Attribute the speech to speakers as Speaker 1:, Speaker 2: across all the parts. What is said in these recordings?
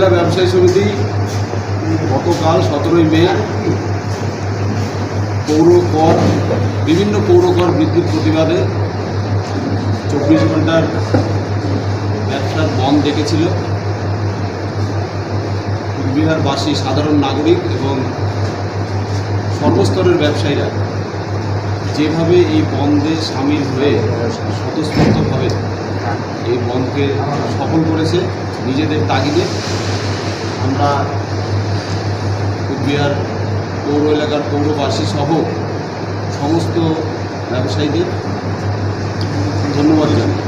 Speaker 1: জেলা ব্যবসায়ী সমিতি, গতকাল সতেরোই মে, পৌর কর, বিভিন্ন পৌর কর বৃদ্ধির প্রতিবাদে চব্বিশ ঘণ্টার ব্যবসার বন্ধ ডেকেছিল। বিহারবাসী সাধারণ নাগরিক এবং সর্বস্তরের ব্যবসায়ীরা যেভাবে এই বন্ধে সামিল হয়ে স্বতঃস্ফূর্তভাবে এই বন্ধকে সফল করেছে নিজেদের তাগিদে আমরা কুচবিহার পৌর এলাকার পৌরবাসী সহ সমস্ত ব্যবসায়ীদের ধন্যবাদ জানাই।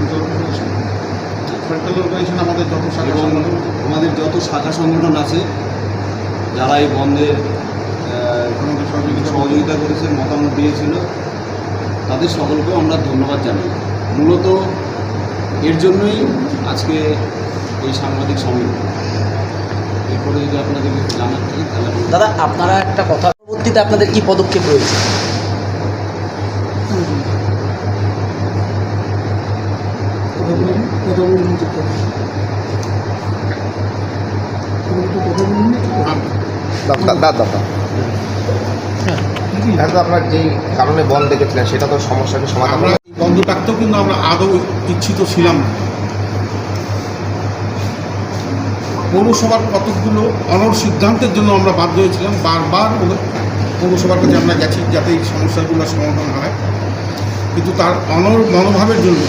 Speaker 2: আমাদের যত শাখা
Speaker 1: আমাদের যত শাখা সংগঠন আছে, যারা এই বন্ধের
Speaker 2: সহযোগিতা
Speaker 1: করেছে, মতামত দিয়েছিল, তাদের সকলকেও আমরা ধন্যবাদ জানাই। মূলত এর জন্যই আজকে এই সাংবাদিক সম্মেলন। এরপরে যদি আপনাদের জানার থাকে তাহলে
Speaker 3: দাদা আপনারা একটা কথা পরবর্তীতে আপনাদের কি পদক্ষেপ রয়েছে?
Speaker 4: আপনার যেই কারণে বন্ধ দেখেছিলেন সেটা তো সমস্যাকে সমাধান
Speaker 2: বন্ধ ডাকতেও কিন্তু আমরা আদৌ ইচ্ছিত ছিলাম না। পৌরসভার কতকগুলো অনর সিদ্ধান্তের জন্য আমরা বাধ্য হয়েছিলাম বারবার পৌরসভার কাছে আমরা গেছি যাতে এই সমস্যাগুলোর সমাধান হয়। কিন্তু তার অনর মনোভাবের জন্য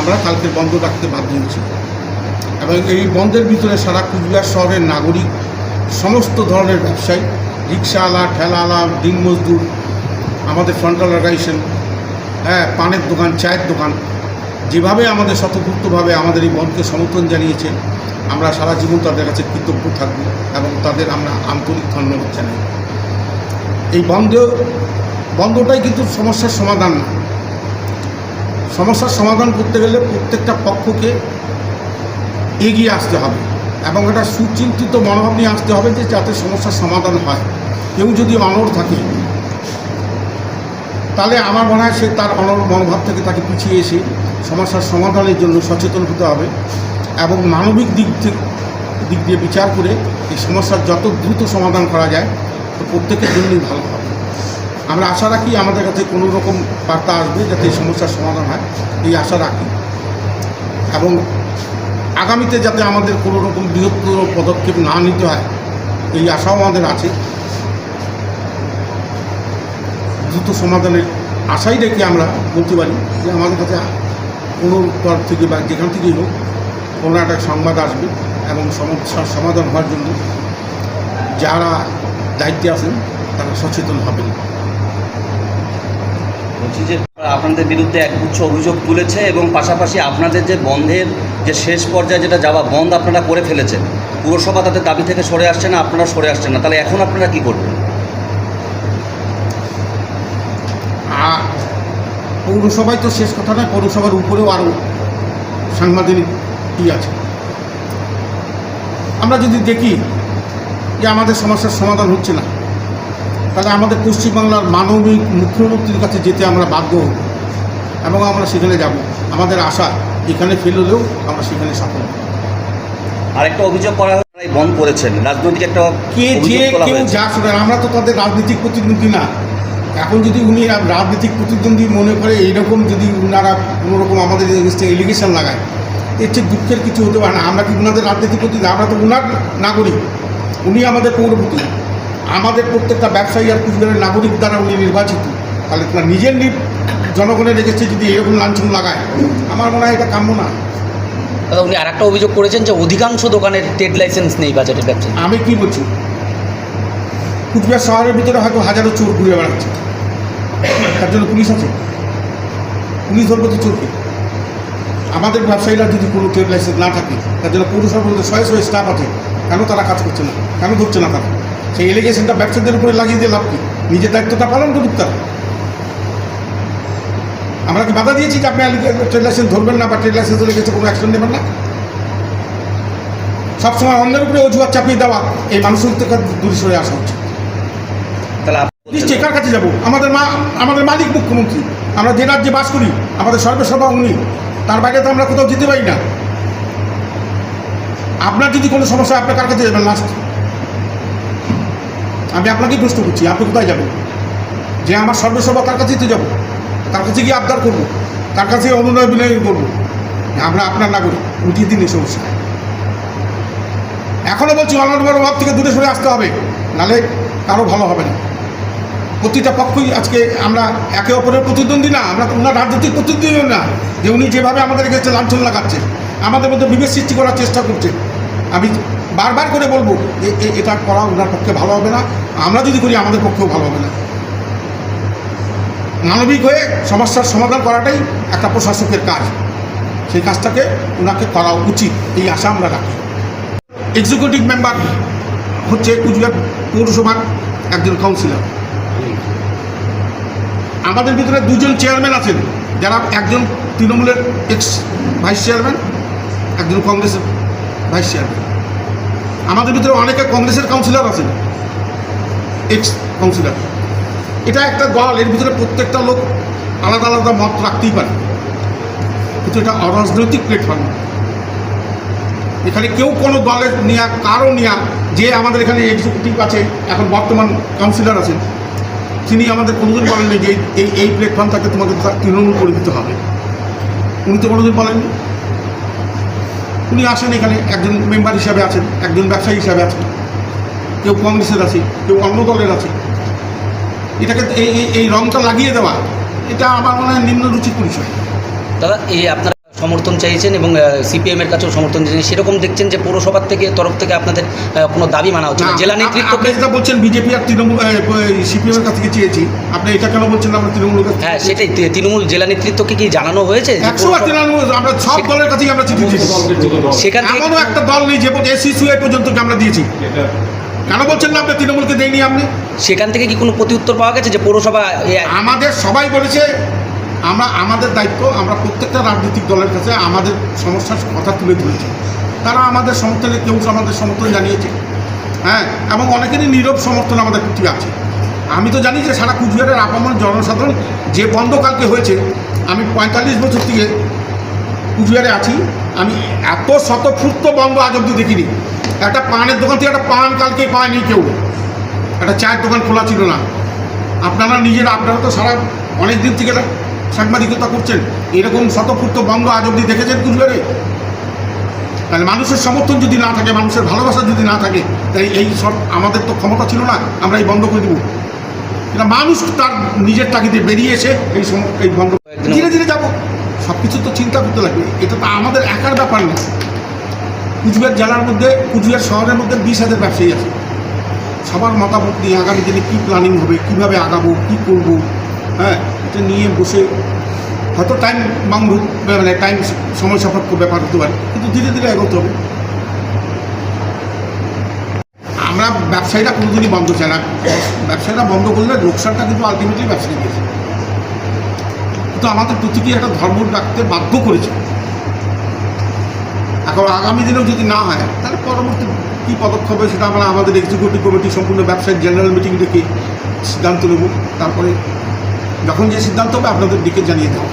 Speaker 2: আমরা কালকে বন্ধ রাখতে বাধ্য হয়েছি। এবং এই বন্ধের ভিতরে সারা কুচবিহার শহরের নাগরিক, সমস্ত ধরনের ব্যবসায়ী, রিক্সাওয়ালা, ঠেলাওয়ালা দিন মজদুর, আমাদের ফ্রন্টাল অর্গানাইজেশন হ্যাঁ পানের দোকান, চায়ের দোকান যেভাবে আমাদের স্বতঃপূর্তভাবে আমাদের এই বন্ধকে সমর্থন জানিয়েছে, আমরা সারা জীবন তাদের কাছে কৃতজ্ঞ থাকব এবং তাদের আমরা আন্তরিক ধন্যবাদ জানাই। এই বন্ধ, বন্ধটাই কিন্তু সমস্যার সমাধান না। সমস্যার সমাধান করতে গেলে প্রত্যেকটা পক্ষকে এগিয়ে আসতে হবে এবং একটা সুচিন্তিত মনোভাব নিয়ে আসতে হবে যে যাতে সমস্যার সমাধান হয়। কেউ যদি অনড় থাকে তাহলে আমার মনে হয় সে তার অনড় মনোভাব থেকে তাকে পিছিয়ে এসে সমস্যার সমাধানের জন্য সচেতন হতে হবে এবং মানবিক দিক থেকে, দিক দিয়ে বিচার করে এই সমস্যার যত দ্রুত সমাধান করা যায়, তো প্রত্যেকের জন্যই ভালো হবে। আমরা আশা রাখি আমাদের কাছে কোনো রকম বার্তা আসবে যাতে এই সমস্যার সমাধান হয়, এই আশা রাখি। এবং আগামীতে যাতে আমাদের কোনো রকম বৃহত্তর পদক্ষেপ না নিতে হয়, এই আশাও আমাদের আছে। দ্রুত সমাধানের আশাই রেখে আমরা বলতে পারি যে আমাদের কাছে কোনো তরফ থেকে বা যেখান থেকেই হোক কোনো একটা সংবাদ আসবে এবং সমস্যার সমাধান হওয়ার জন্য যারা দায়িত্বে আছেন, তারা সচেতন হবেন।
Speaker 3: বলছি যে আপনাদের বিরুদ্ধে একগুচ্ছ অভিযোগ তুলেছে এবং পাশাপাশি আপনাদের যে বন্ধের যে শেষ পর্যায়ে যেটা যাওয়া বন্ধ আপনারা করে ফেলেছেন। পুরসভা তাদের দাবি থেকে সরে আসছে না, আপনারা সরে আসছেন না। তাহলে এখন আপনারা কি করবেন
Speaker 2: আর পৌরসভায় তো শেষ কথা নয় পৌরসভার উপরেও আরও সাংবিধানিক ই আছে। আমরা যদি দেখি যে আমাদের সমস্যার সমাধান হচ্ছে না তাহলে আমাদের পশ্চিমবাংলার মানবিক মুখ্যমন্ত্রীর কাছে যেতে আমরা বাধ্য হব এবং আমরা সেখানে যাব। আমাদের আশা এখানে ফেল হলেও আমরা সেখানে সফল হব।
Speaker 3: আরেকটা অভিযোগ করা হয় বন্ধ করেছেন। রাজনৈতিক একটা
Speaker 2: কে যে কেউ যা শোনেন আমরা তো তাদের রাজনৈতিক প্রতিনিধি না। এখন যদি উনি রাজনৈতিক প্রতিদ্বন্দ্বী মনে করে এইরকম যদি উনারা কোনোরকম আমাদের এগেনস্টে এলিগেশন লাগায় এর চেয়ে দুঃখের কিছু হতে পারে না। আমরা কি উনাদের রাজনৈতিক প্রতিনিধি আমরা তো উনার নাগরিক। উনি আমাদের পৌরপতি। আমাদের প্রত্যেকটা ব্যবসায়ী আর কুচবিহারের নাগরিক দ্বারা উনি নির্বাচিত। তাহলে তার নিজের নি- জনগণের রেখেছে যদি এরকম লাঞ্ছন লাগায়। আমার মনে হয় এটা কাম্য না।
Speaker 3: দাদা উনি আর একটা অভিযোগ করেছেন যে অধিকাংশ দোকানের ট্রেড লাইসেন্স নেই বাজারের ব্যবসায়ী।
Speaker 2: আমি কি বলছি? কুচবিহার শহরের ভিতরে হয়তো হাজারো চোর ঘুরে বেড়াচ্ছে। তার জন্য পুলিশ আছে। পুলিশ ধরবে তো চোরকে। আমাদের ব্যবসায়ীরা যদি কোনো ট্রেড লাইসেন্স না থাকে, তার জন্য পৌরসভার মধ্যে শয়ে শয়ে স্টাফ আছে। কেন তারা কাজ করছে না? কেন ধরছে না তারা? সেই এলিগেশনটা ব্যবসায়ীদের উপরে লাগিয়ে দিয়ে লাভ কি? নিজের দায়িত্বটা পালন করুক তারা। আমরা কি বাধা দিয়েছি যে আপনি ট্রেড লাইসেন্স ধরবেন না বা ট্রেড লাইসেন্স ধরে গেছে, কোনো অ্যাকশন নেবেন না? সবসময় অন্যের উপরে অজুহাত চাপিয়ে দেওয়া, এই মানুষের থেকে দূরে সরে আসা
Speaker 3: আপনি
Speaker 2: নিশ্চয়ই কার কাছে যাব? আমাদের মা আমাদের মালিক মুখ্যমন্ত্রী। আমরা যে রাজ্যে বাস করি আমাদের সর্বসভা উনি তার বাইরে তো আমরা কোথাও যেতে পারি না। আপনার যদি কোনো সমস্যা হয়, আপনি কার কাছে যাবেন লাস্ট আমি আপনাকেই প্রশ্ন করছি আপনি কোথায় যাবেন? যে আমার সর্বসভা তার কাছেই তো যাব? তার কাছে গিয়ে আবদার করব? তার কাছে অনুনয় বিনয় করব? আমরা আপনার নাগরিক উঠিয়ে দিন এই সমস্যা। এখনও বলছি অনর্বর অভাব থেকে দূরে সরে আসতে হবে। নালে কারও ভালো হবে না। প্রতিটা পক্ষই আজকে আমরা একে অপরের প্রতিদ্বন্দ্বী না, আমরা ওনার রাজনৈতিক প্রতিদ্বন্দ্বী না, যে উনি যেভাবে আমাদের কাছে লাঞ্ছন লাগাচ্ছে, আমাদের মধ্যে বিভেদ সৃষ্টি করার চেষ্টা করছে। আমি বারবার করে বলব যে এটা করা ওনার পক্ষে ভালো হবে না, আমরা যদি করি আমাদের পক্ষেও ভালো হবে না। মানবিক হয়ে সমস্যার সমাধান করাটাই একটা প্রশাসকের কাজ। সেই কাজটাকে ওনাকে করা উচিত, এই আশা আমরা রাখি। এক্সিকিউটিভ মেম্বার হচ্ছে কুচবিহার পৌরসভার একজন কাউন্সিলর আমাদের ভিতরে দুজন চেয়ারম্যান আছেন। যারা একজন তৃণমূলের এক্স ভাইস চেয়ারম্যান একজন কংগ্রেসের ভাইস চেয়ারম্যান আমাদের ভিতরে অনেকে কংগ্রেসের কাউন্সিলর আছেন এক্স কাউন্সিলর এটা একটা দল, এর ভিতরে প্রত্যেকটা লোক আলাদা আলাদা মত রাখতেই পারে। কিন্তু এটা অরাজনৈতিক প্ল্যাটফর্ম এখানে কেউ কোনো দলের নেয়া, কারও নেয়া, যে আমাদের এখানে এক্সিকিউটিভ আছে, এখন বর্তমান কাউন্সিলর আছেন তিনি আমাদের কোনোদিন বলেননি যে এই এই প্ল্যাটফর্মটাকে তোমাকে তৃণমূল করে দিতে হবে। উনি তো কোনোদিন বলেননি। উনি আসেন এখানে, একজন মেম্বার হিসাবে আছেন, একজন ব্যবসায়ী হিসাবে আছেন। কেউ কংগ্রেসের আছে কেউ অন্য দলের আছে এটাকে এই এই- রংটা লাগিয়ে দেওয়া, এটা আমার মনে হয় নিম্ন রুচির পরিচয়।
Speaker 5: দাদা, এই আপনারা সমর্থন চাইছেন এবং সিপিএমের কাছেও সমর্থন চাইছেন। সেরকম দেখছেন যে পৌরসভার থেকে তরফ থেকে আপনাদের কোনো দাবি মানা হচ্ছে জেলা নেতৃত্বকে
Speaker 2: যেটা বলছেন বিজেপি আর তৃণমূল সিপিএমের কাছ থেকে চেয়েছি। আপনি এটা কেন বলছেন আমরা তৃণমূল
Speaker 5: হ্যাঁ সেটাই। তৃণমূল জেলা নেতৃত্বকে কি জানানো হয়েছে?
Speaker 2: আমরা সব দলের কাছেই আমরা চিঠি দিয়েছি।
Speaker 5: সেখান থেকে
Speaker 2: এমনও একটা দল নেই যে এসিসিউ পর্যন্ত আমরা দিয়েছি। কেন বলছেন না আপনি? তৃণমূলকে দেয়নি আপনি?
Speaker 5: সেখান থেকে কি কোনো প্রতি উত্তর পাওয়া গেছে যে পৌরসভা
Speaker 2: আমাদের সবাই বলেছে আমরা আমাদের দায়িত্ব, আমরা প্রত্যেকটা রাজনৈতিক দলের কাছে আমাদের সমস্যার কথা তুলে ধরেছি। তারা আমাদের সমর্থনে, কেউ আমাদের সমর্থন জানিয়েছে। হ্যাঁ এবং অনেকেরই নীরব সমর্থন আমাদের প্রতি আছে। আমি তো জানি যে সারা কুচবিহারের আপামর জনসাধারণ যে বন্ধ কালকে হয়েছে, আমি পঁয়তাল্লিশ বছর থেকে কুচবিহারে আছি। আমি এত শতফুর্ত বন্ধ আজ অব্দি দেখিনি। একটা পানের দোকান থেকে একটা পান কালকে পায়নি কেউ। একটা চায়ের দোকান খোলা ছিল না। আপনারা নিজেরা, আপনারা তো সারা অনেক দিন থেকে সাংবাদিকতা করছেন। এরকম শতফুর্ত বন্ধ আজ অব্দি দেখেছেন কুচবিহারে? তাহলে মানুষের সমর্থন যদি না থাকে মানুষের ভালোবাসা যদি না থাকে তাই এই সব আমাদের তো ক্ষমতা ছিল না আমরা এই বন্ধ করে দেবো। এটা মানুষ তার নিজের তাগিদে বেরিয়ে এসে এই এই বন্ধ ধীরে ধীরে যাব। সব কিছু তো চিন্তা করতে লাগবে। এটা তো আমাদের একার ব্যাপার না। কুচবিহার জেলার মধ্যে কুচবিহার শহরের মধ্যে বিশ হাজার ব্যবসায়ী আছে। সবার মতামত নিয়ে আগামী দিনে কী প্ল্যানিং হবে কীভাবে আগাবো কী করব হ্যাঁ? এটা নিয়ে বসে হয়তো টাইম বাউন্ড মানে টাইম সময় সাপেক্ষ ব্যাপার হতে পারে, কিন্তু ধীরে ধীরে এগোতে হবে। আমরা ব্যবসায়ীরা কোনোদিনই বন্ধ চাই না। ব্যবসায়ীরা বন্ধ করলে লোকসানটা কিন্তু আলটিমেটলি ব্যবসায়ী দিয়েছে। কিন্তু আমাদের প্রতিটি একটা ধর্ম রাখতে বাধ্য করেছে। এখন আগামী দিনেও যদি না হয়, তাহলে পরবর্তী কী পদক্ষেপ হবে সেটা আমরা আমাদের এক্সিকিউটিভ কমিটি সম্পূর্ণ ব্যবসায়িক জেনারেল মিটিং ডেকে সিদ্ধান্ত নেব। তারপরে যখন যে সিদ্ধান্ত হবে আপনাদের দিকে জানিয়ে দেওয়া